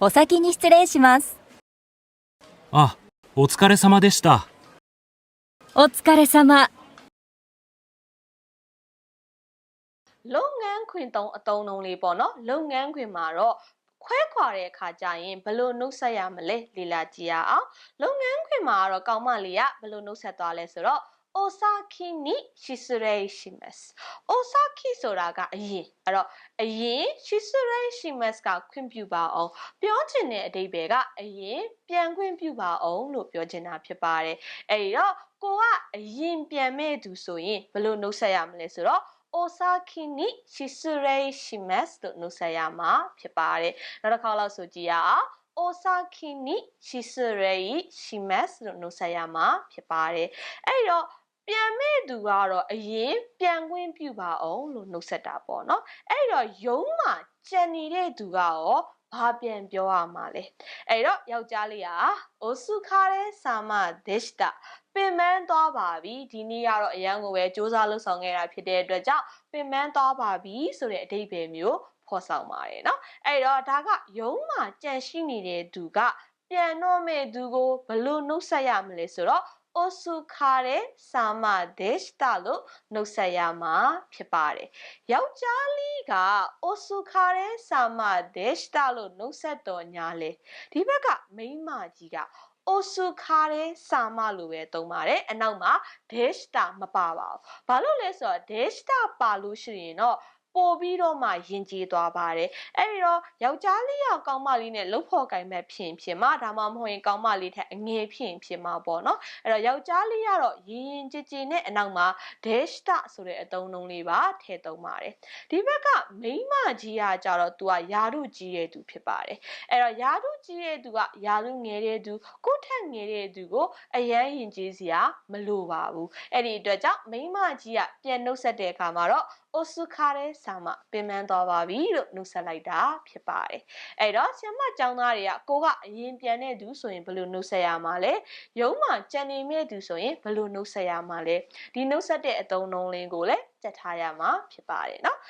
お先に失礼します。あ、お疲れ様でした。お疲れ様。 လုပ်ငန်းခွင်တုံးအတုံးလုံးလေးပေါ့နော်လုပ်ငန်းခွင်မှာတော့ခွဲခွာတဲ့အခါကျရင်ဘယ်လိုနှုတ်ဆက်ရမလဲလေ့လာကြည့်ရအောင်လုပ်ငန်းခွင်မှာကတော့ကောင်းမလေးကဘယ်လိုနှုတ်ဆက်သွားလဲဆိုတော့ Osaki ni shisurei shimasu Osaki ဆိုတာကအရင်အဲ့တော့အရင် shisurei shimasu ကခွင့်ပြုပါအောင်ပြောချင်တဲ့အဓိပ္ပာယ်ကအရင်ပြန်ခွင့်ပြုပါအောင်လို့ပြောချင်တာဖြစ်ပါတယ်အဲ့ဒီတော့ကိုကအရင်ပြန်မဲ့သူဆိုရင်ဘယ်လိုနှုတ်ဆက်ရမလဲဆိုတော့ Osaki ni shisurei shimasu လို့နှုတ်ဆက်ရမှာဖြစ်ပါတယ်နောက်တစ်ခါလောက်ဆိုကြည့်ရအောင် Osaki ni shisurei shimasu လို့နှုတ်ဆက်ရမှာဖြစ်ပါတယ်အဲ့တော့ ပြန်မဲ့သူကတော့အရင်ပြန်ခွင့်ပြုပါအောင်လို့နှုတ်ဆက်တာပေါ့နော်အဲ့တော့ယုံမှာကြံနေတဲ့သူကရောဘာပြန်ပြောရမှာလဲအဲ့တော့ယောက်ျားလေးက Osukare sama deshita ပင်ပန်းသွားပါပြီဒီနေ့ကတော့အရန်ကိုပဲစူးစမ်းလှုပ်ဆောင်ခဲ့တာဖြစ်တဲ့အတွက်ကြောင့်ပင်ပန်းသွားပါပြီဆိုတဲ့အဓိပ္ပာယ်မျိုးဖော်ဆောင်ပါတယ်เนาะအဲ့တော့ဒါကယုံမှာကြံရှိနေတဲ့သူကပြန်တော့မဲ့သူကိုဘယ်လိုနှုတ်ဆက်ရမလဲဆိုတော့ osukare sama deshita လို့နှုတ်ဆက်ရမှာဖြစ်ပါတယ်ယောက်ျားလေးက osukare sama deshita လို့နှုတ်ဆက်တော်ညာလေဒီဘက်ကမိန်းမကြီးက osukare sama လို့ပဲသုံးပါတယ်အနောက်မှာ deshita မပါပါဘူးဘာလို့လဲဆိုတော့ deshita ပါလို့ရှိရင်တော့ ပို့ပြီးတော့မှယဉ်ကျေးသွားပါတယ်အဲ့ဒီတော့ယောက်ျားလေးရောက်ကောင်းမလေးနဲ့လှုပ်ဖို့ကင်မဲ့ဖြစ်ရင်ဖြစ်မှာဒါမှမဟုတ်ရင်ကောင်းမလေးထက်အငယ်ဖြစ်ရင်ဖြစ်မှာပေါ့နော်အဲ့တော့ယောက်ျားလေးကတော့ယဉ်ယဉ်ကျေးကျေးနဲ့အနောက်မှာ deshita ဆိုတဲ့အသုံးအနှုန်းလေးပါထည့်သုံးပါတယ်ဒီဘက်ကမိန်းမကြီးကကြတော့ तू ကယာရုကြီးတဲ့သူဖြစ်ပါတယ်အဲ့တော့ယာရုကြီးတဲ့သူကယာရုငယ်တဲ့သူကိုယ့်ထက်ငယ်တဲ့သူကိုအရန်ယဉ်ကျေးစရာမလိုပါဘူးအဲ့ဒီအတွက်ကြောင့်မိန်းမကြီးကပြန်နှုတ်ဆက်တဲ့အခါမှာတော့အိုဆုခါရဲဆောင်းမပင်ပန်းသွားပါပြီလို့နှုတ်ဆက်လိုက်တာဖြစ်ပါတယ်။အဲ့တော့ဆ iam မကျောင်းသားတွေကကိုကအရင်ပြန်တဲ့သူဆိုရင်ဘယ်လိုနှုတ်ဆက်ရမှာလဲ။ရုံးမှာကြံနေမဲ့သူဆိုရင်ဘယ်လိုနှုတ်ဆက်ရမှာလဲ။ဒီနှုတ်ဆက်တဲ့အသုံးနှုန်းလေးကိုလည်းကြက်ထားရမှာဖြစ်ပါတယ်နော်